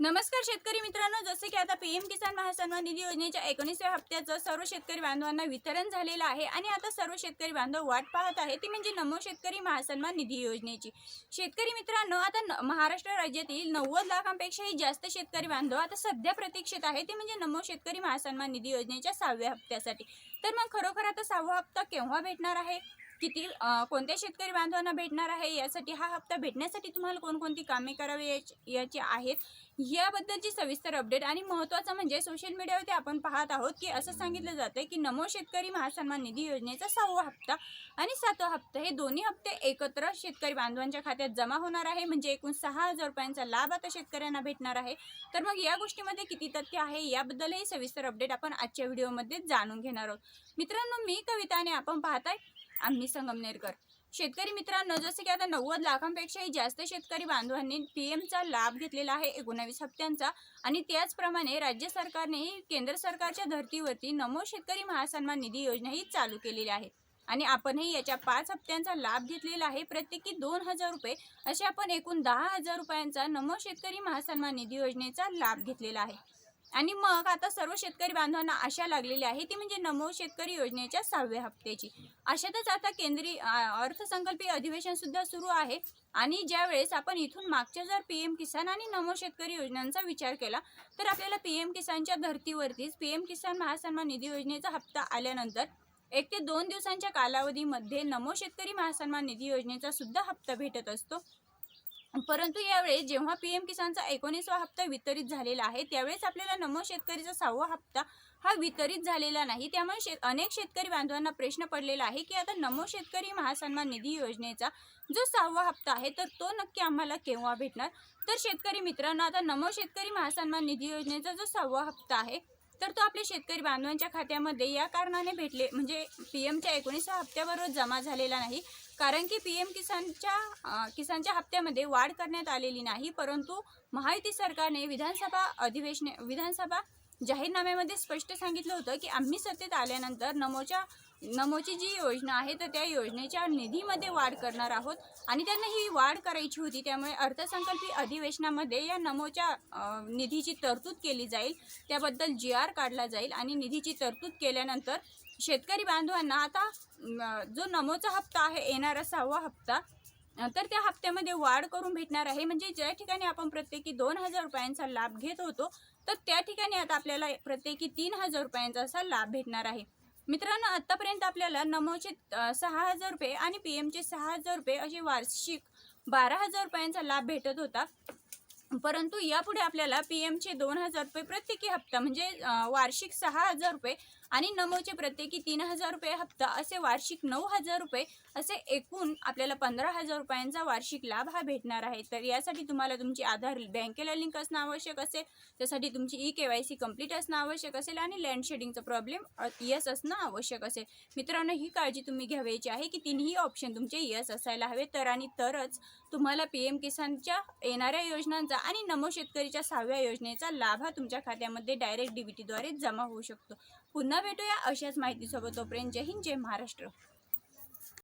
नमस्कार शेतकरी मित्रांनो जसे की आता पीएम किसान महासन्मान निधी योजनेच्या एकोणीसव्या हप्त्याचं सर्व शेतकरी बांधवांना वितरण झालेलं आहे आणि आता सर्व शेतकरी बांधव वाट पाहत आहे ती म्हणजे नमो शेतकरी महासन्मान निधी योजनेची. शेतकरी मित्रांनो आता न- महाराष्ट्र राज्यातील नव्वद लाखांपेक्षाही जास्त शेतकरी बांधव आता सध्या प्रतीक्षित आहे ते म्हणजे नमो शेतकरी महासन्मान निधी योजनेच्या सहाव्या हप्त्यासाठी. तर मग खरोखर आता सहावा हप्ता केव्हा भेटणार आहे? किती कोणत्या शेतकरी बांधवांना भेटणार आहे? यासाठी हा हप्ता भेटण्यासाठी तुम्हाला कोणकोणती कामे करावी याची याची आहेत? याबद्दलची सविस्तर अपडेट आणि महत्त्वाचं म्हणजे सोशल मीडियावरती आपण पाहत आहोत की असं सांगितलं जातं की नमो शेतकरी महासन्मान निधी योजनेचा सहावा हप्ता आणि सातवा हप्ता हे दोन्ही हप्ते एकत्र शेतकरी बांधवांच्या खात्यात जमा होणार आहे. म्हणजे एकूण सहा हजार रुपयांचा लाभ आता शेतकऱ्यांना भेटणार आहे. तर मग या गोष्टीमध्ये किती तथ्य आहे? याबद्दलही सविस्तर अपडेट आपण आजच्या व्हिडिओमध्ये जाणून घेणार आहोत. मित्रांनो मी कविता आणि आपण पाहताय आम्ही संगमनेरकर शेतकरी मित्रांनो जसे की आता नव्वद लाखांपेक्षाही जास्त शेतकरी बांधवांनी पी एमचा लाभ घेतलेला आहे एकोणावीस हप्त्यांचा. आणि त्याचप्रमाणे राज्य सरकारनेही केंद्र सरकारच्या धर्तीवरती नमो शेतकरी महासन्मान निधी योजना ही चालू केलेली आहे. आणि आपणही याच्या पाच हप्त्यांचा लाभ घेतलेला आहे. प्रत्येकी दोन हजार रुपये असे आपण एकूण दहा हजार रुपयांचा नमो शेतकरी महासन्मान निधी योजनेचा लाभ घेतलेला आहे. आणि मग आता सर्व शेतकरी बांधवांना आशा लागलेली आहे ती म्हणजे नमो शेतकरी योजनेच्या सहाव्या हप्त्याची. अशातच आता केंद्रीय अर्थसंकल्पीय अधिवेशन सुद्धा सुरू आहे आणि ज्यावेळेस आपण इथून मागच्या जर पी एम किसान आणि नमो शेतकरी योजनांचा विचार केला तर आपल्याला पी एम किसानच्या धर्तीवरतीच पी एम किसान महासन्मान निधी योजनेचा हप्ता आल्यानंतर एक ते दोन दिवसांच्या कालावधीमध्ये नमो शेतकरी महासन्मान निधी योजनेचा सुद्धा हप्ता भेटत असतो. परंतु यावेळेस जेव्हा पी एम किसानचा एकोणीसवा हप्ता वितरित झालेला आहे त्यावेळेस आपल्याला नमो शेतकरीचा सहावा हप्ता हा वितरित झालेला नाही. त्यामुळे शेत अनेक शेतकरी बांधवांना प्रश्न पडलेला आहे की आता नमो शेतकरी महासन्मान निधी योजनेचा जो सहावा हप्ता आहे तर तो नक्की आम्हाला केव्हा भेटणार? तर शेतकरी मित्रांनो आता नमो शेतकरी महासन्मान निधी योजनेचा जो सहावा हप्ता आहे तर तो आपल्या शेतकरी बांधवांच्या खात्यामध्ये या कारणाने भेटले. म्हणजे पी एमच्या एकोणीसव्या हप्त्याबरोबर जमा झालेला नाही. कारण की पी एम किसानच्या किसानच्या हप्त्यामध्ये वाढ करण्यात आलेली नाही. परंतु महायुती सरकारने विधानसभा अधिवेशने विधानसभा जाहीरनाम्यामध्ये स्पष्ट सांगितलं होतं की आम्ही सत्तेत आल्यानंतर नमोच्या नमोची जी योजना आहे तर त्या योजनेच्या निधीमध्ये वाढ करणार आहोत. आणि त्यांना ही वाढ करायची होती त्यामुळे अर्थसंकल्पीय अधिवेशनामध्ये या नमोच्या निधीची तरतूद केली जाईल. त्याबद्दल जी आर काढला जाईल आणि निधीची तरतूद केल्यानंतर शेतकरी बांधवांना आता जो नमोचा हप्ता आहे येणारा सहावा हप्ता तर त्या हप्त्यामध्ये वाढ करून भेटणार आहे. म्हणजे ज्या ठिकाणी आपण प्रत्येकी दोन हजार रुपयांचा लाभ घेत होतो तर त्या ठिकाणी आता आपल्याला प्रत्येकी तीन हजार रुपयांचा असा लाभ भेटणार आहे. मित्रांनो आत्तापर्यंत आपल्याला नमोचे सहा हजार रुपये आणि पी एमचे सहा हजार रुपये असे वार्षिक बारा हजार रुपयांचा लाभ भेटत होता. परंतु यापुढे आपल्याला पी एमचे दोन हजार रुपये प्रत्येकी हप्ता म्हणजे वार्षिक सहा हजार रुपये आणि नमोचे प्रत्येकी तीन हजार रुपये हप्ता असे वार्षिक नऊ हजार रुपये असे एकूण आपल्याला पंधरा हजार रुपयांचा वार्षिक लाभ हा भेटणार आहे. तर यासाठी तुम्हाला तुमची आधार बँकेला लिंक असणं आवश्यक असेल त्यासाठी तुमची E K Y C complete असणं आवश्यक असेल आणि लँड शेडिंगचा प्रॉब्लेम यस असणं आवश्यक असेल. मित्रांनो ही काळजी तुम्ही घ्यावायची आहे की तिन्ही ऑप्शन तुमचे यस असायला हवे. तर आणि तरच तुम्हाला पी एम किसानच्या येणाऱ्या योजनांचा आणि नमो शेतकरीच्या सहाव्या योजनेचा लाभ हा तुमच्या खात्यामध्ये डायरेक्ट डी बी जमा होऊ शकतो. पुन्हा भेटूया अशाच माहितीसोबत. तोपर्यंत जय हिंद जय महाराष्ट्र.